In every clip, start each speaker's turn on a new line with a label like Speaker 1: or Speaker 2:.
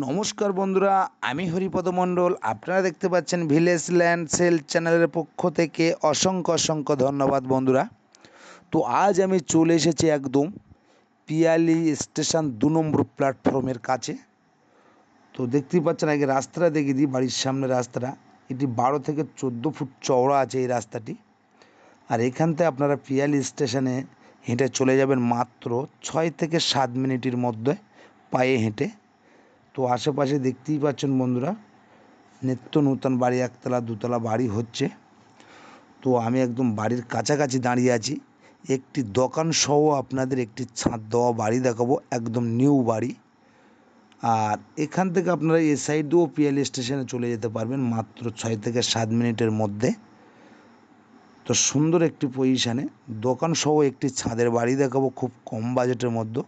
Speaker 1: নমস্কার বন্ধুরা, আমি হরিপদ মণ্ডল। আপনারা দেখতে পাচ্ছেন ভিলেজ ল্যান্ড সেল চ্যানেলের পক্ষ থেকে অসংখ্য অসংখ্য ধন্যবাদ বন্ধুরা। তো আজ আমি চলে এসেছি একদম পিয়ালি স্টেশন দু নম্বর প্ল্যাটফর্মের কাছে। তো দেখতেই পাচ্ছেন, আগে রাস্তাটা দেখিয়ে দিই, বাড়ির সামনে রাস্তাটা। এটি বারো থেকে চোদ্দ ফুট চওড়া আছে এই রাস্তাটি। আর এখান থেকে আপনারা পিয়ালি স্টেশনে হেঁটে চলে যাবেন মাত্র ছয় থেকে সাত মিনিটের মধ্যে পায়ে হেঁটে। তো আশেপাশে দেখতেই পাচ্ছেন বন্ধুরা, নিত্য নূতন বাড়ি, একতলা, দুতলা বাড়ি হচ্ছে। তো আমি একদম বাড়ির কাছাকাছি দাঁড়িয়ে আছি। একটি দোকান সহ আপনাদের একটি ছাদ দেওয়া বাড়ি দেখাবো, একদম নিউ বাড়ি। আর এখান থেকে আপনারা এ সাইডেও পিএল স্টেশনে চলে যেতে পারবেন, মাত্র ছয় থেকে সাত মিনিটের মধ্যে। তো সুন্দর একটি পজিশানে দোকান সহ একটি ছাদের বাড়ি দেখাবো খুব কম বাজেটের মধ্যে।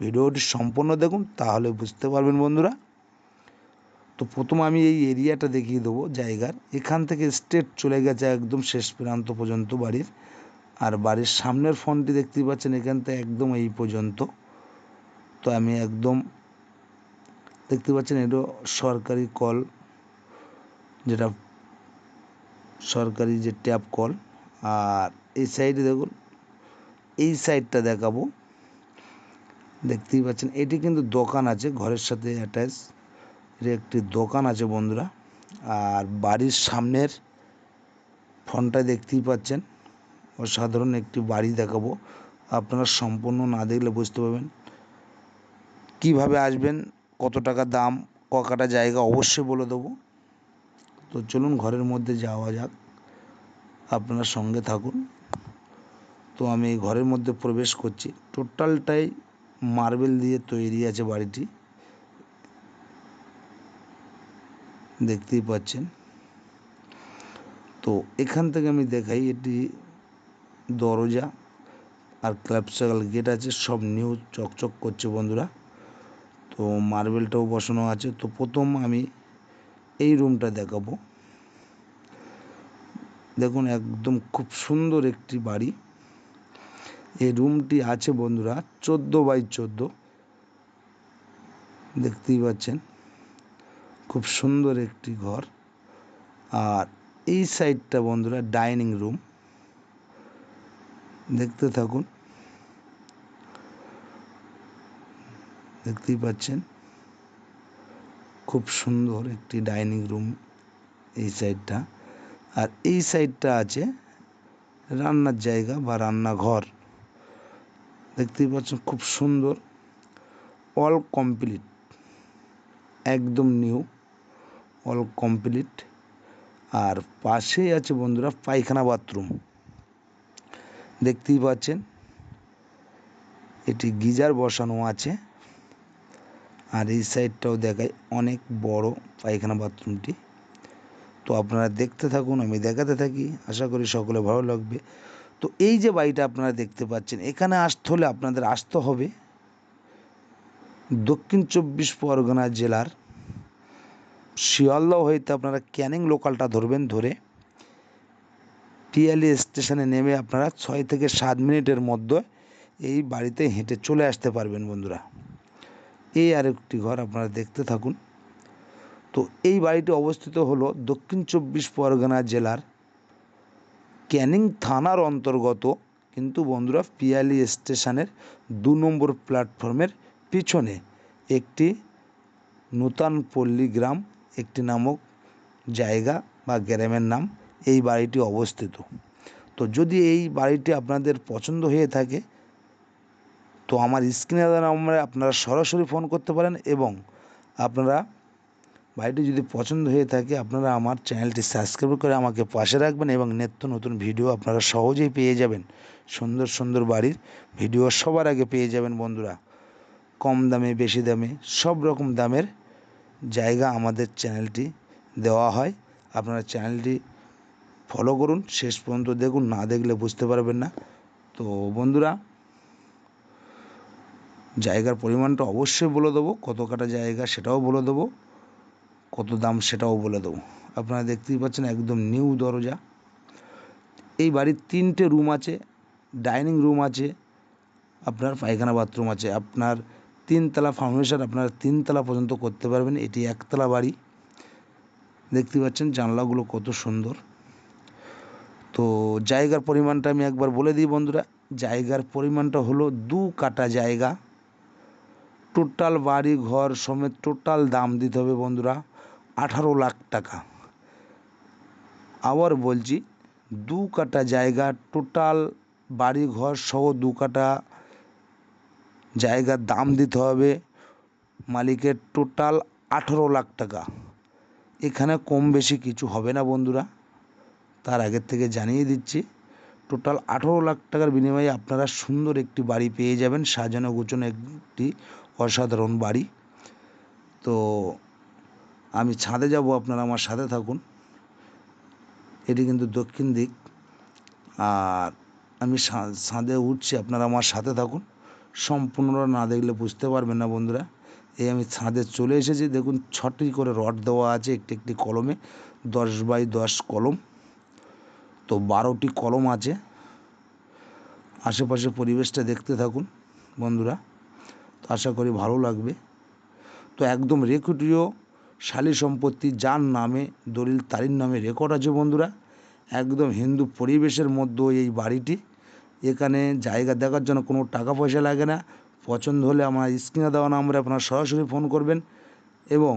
Speaker 1: ভিডিওটি সম্পূর্ণ দেখুন, তাহলে বুঝতে পারবেন বন্ধুরা। তো প্রথম আমি এই এরিয়াটা দেখিয়ে দেবো জায়গার। এখান থেকে স্ট্রেট চলে গেছে একদম শেষ প্রান্ত পর্যন্ত বাড়ির। আর বাড়ির সামনের ফোনটি দেখতেই পাচ্ছেন, এখান থেকে একদম এই পর্যন্ত। তো আমি একদম দেখতে পাচ্ছেন, এটা সরকারি কল যেটা সরকারি যে ট্যাপ কল আর এই সাইডে দেখুন, এই সাইডটা দেখাবো। দেখতেই পাচ্ছেন, এটি কিন্তু দোকান আছে, ঘরের সাথে অ্যাটাচ এর একটি দোকান আছে বন্ধুরা। আর বাড়ির সামনের ফোনটা দেখতেই পাচ্ছেন, অসাধারণ একটি বাড়ি দেখাবো। আপনারা সম্পূর্ণ না দেখলে বুঝতে পারবেন কীভাবে আসবেন, কত টাকা দাম ককাটা জায়গা, অবশ্যই বলে দেবো। তো চলুন ঘরের মধ্যে যাওয়া যাক। আপনারা সঙ্গে থাকুন। তো আমি ঘরের মধ্যে প্রবেশ করছি। টোটালটাই মার্বেল দিয়ে তৈরি আছে বাড়িটি। দেখতেই পাচ্ছেন। তো এখান থেকে আমি দেখাই, এটি দরজা আর ক্লাবসাগাল গেট আছে, সব নিউ চকচক করছে বন্ধুরা। তো মার্বেলটাও বসানো আছে। তো প্রথম আমি এই রুমটা দেখাবো। দেখুন, একদম খুব সুন্দর একটি বাড়ি। এই রুমটি আছে বন্ধুরা, চোদ্দ বাই চোদ্দ। দেখতেই পাচ্ছেন, খুব সুন্দর একটি ঘর। আর এই সাইডটা বন্ধুরা, ডাইনিং রুম। দেখতে থাকুন। দেখতেই পাচ্ছেন, খুব সুন্দর একটি ডাইনিং রুম এই সাইডটা। আর এই সাইডটা আছে রান্নার জায়গা বা রান্নাঘর। দেখতেই পাচ্ছেন খুব সুন্দর অল কমপ্লিট একদম নিউ অল কমপ্লিট আর পাশেই আছে বন্ধুরা পায়খানা বাথরুম। দেখতেই পাচ্ছেন, এটি গিজার বসানো আছে। আর এই সাইডটাও দেখায় অনেক বড় পায়খানা বাথরুমটি। তো আপনারা দেখতে থাকুন, আমি দেখাতে থাকি। আশা করি সকলে ভালো লাগবে। তো এই যে বাড়িটা আপনারা দেখতে পাচ্ছেন, এখানে আসতে হলে আপনাদের আসতে হবে দক্ষিণ চব্বিশ পরগনা জেলার শিয়ালদহ হইতে আপনারা ক্যানিং লোকালটা ধরবেন ধরে। পিয়ালি স্টেশনে নেমে আপনারা ছয় থেকে সাত মিনিটের মধ্যে এই বাড়িতে হেঁটে চলে আসতে পারবেন বন্ধুরা। এই আরেকটি ঘর আপনারা দেখতে থাকুন। তো এই বাড়িটি অবস্থিত হলো দক্ষিণ চব্বিশ পরগনা জেলার ক্যানিং থানার অন্তর্গত, কিন্তু বন্ধুরা পিয়ালি স্টেশনের দু নম্বর প্ল্যাটফর্মের পিছনে একটি নূতন পল্লী গ্রাম, একটি নামক জায়গা বা গ্রামের নাম এই বাড়িটি অবস্থিত। তো যদি এই বাড়িটি আপনাদের পছন্দ হয়ে থাকে, তো আমার স্ক্রিনে নাম্বারে আপনারা সরাসরি ফোন করতে পারেন এবং আপনারা বাড়িটি যদি পছন্দ হয়ে থাকে, আপনারা আমার চ্যানেলটি সাবস্ক্রাইব করে আমাকে পাশে রাখবেন এবং নিত্য নতুন ভিডিও আপনারা সহজেই পেয়ে যাবেন। সুন্দর সুন্দর বাড়ির ভিডিও সবার আগে পেয়ে যাবেন বন্ধুরা। কম দামে, বেশি দামে, সব রকম দামের জায়গা আমাদের চ্যানেলটি দেওয়া হয়। আপনারা চ্যানেলটি ফলো করুন, শেষ পর্যন্ত দেখুন, না দেখলে বুঝতে পারবেন না। তো বন্ধুরা, জায়গার পরিমাণটা অবশ্যই বলে দেবো, কত কাটা জায়গা সেটাও বলে দেবো। কত দাম সেটাও বলে দেবো। আপনারা দেখতেই পাচ্ছেন একদম নিউ দরজা। এই বাড়ির তিনটে রুম আছে ডাইনিং রুম আছে, আপনার পায়খানা বাথরুম আছে। আপনার তিনতলা ফাউন্ডেশন আপনারা তিনতলা পর্যন্ত করতে পারবেন। এটি একতলা বাড়ি। দেখতে পাচ্ছেন জানলাগুলো কত সুন্দর। তো জায়গার পরিমাণটা আমি একবার বলে দিই বন্ধুরা। জায়গার পরিমাণটা হলো দু কাটা জায়গা। টোটাল বাড়ি ঘর সমেত টোটাল দাম দিতে হবে বন্ধুরা। আঠারো লাখ টাকা। আবার বলছি, দু কাটা জায়গা টোটাল বাড়ি ঘর সহ দু কাটা জায়গার দাম দিতে হবে। মালিকের টোটাল আঠেরো লাখ টাকা। এখানে কম বেশি কিছু হবে না বন্ধুরা। তার আগের থেকে জানিয়ে দিচ্ছি টোটাল আঠেরো লাখ টাকার বিনিময়ে আপনারা সুন্দর একটি বাড়ি পেয়ে যাবেন। সাজানো গোছানো একটি অসাধারণ বাড়ি। তো আমি ছাদে যাব, আপনারা আমার সাথে থাকুন। এটি কিন্তু দক্ষিণ দিক। আর আমি ছাদে উঠছি, আপনারা আমার সাথে থাকুন। সম্পূর্ণটা না দেখলে বুঝতে পারবেন না বন্ধুরা। এই আমি ছাদে চলে এসেছি। দেখুন, ছটি করে রড দেওয়া আছে, একটি একটি কলমে, দশ বাই দশ কলম। তো বারোটি কলম আছে। আশেপাশে পরিবেশটা দেখতে থাকুন বন্ধুরা। তো আশা করি ভালো লাগবে। তো একদম রেকর্ডীয় শালি সম্পত্তি যার নামে দলিল তারির নামে রেকর্ড আছে বন্ধুরা। একদম হিন্দু পরিবেশের মধ্যে এই বাড়িটি। এখানে জায়গা দেখার জন্য কোনো টাকা পয়সা লাগে না। পছন্দ হলে আমার স্ক্রিনে দেওয়া নাম্বারে আপনারা সরাসরি ফোন করবেন এবং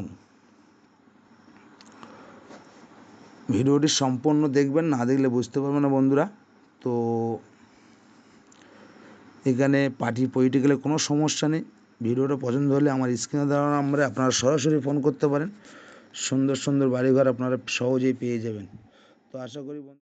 Speaker 1: ভিডিওটি সম্পূর্ণ দেখবেন, না দেখলে বুঝতে পারবেন না বন্ধুরা। তো এখানে পার্টি পলিটিক্যালে কোনো সমস্যা নেই। ভিডিওটা পছন্দ হলে আমার স্ক্রিনে দেওয়া নাম্বারে আপনারা সরাসরি ফোন করতে পারেন। সুন্দর সুন্দর বাড়িঘর আপনারা সহজেই পেয়ে যাবেন। তো আশা করি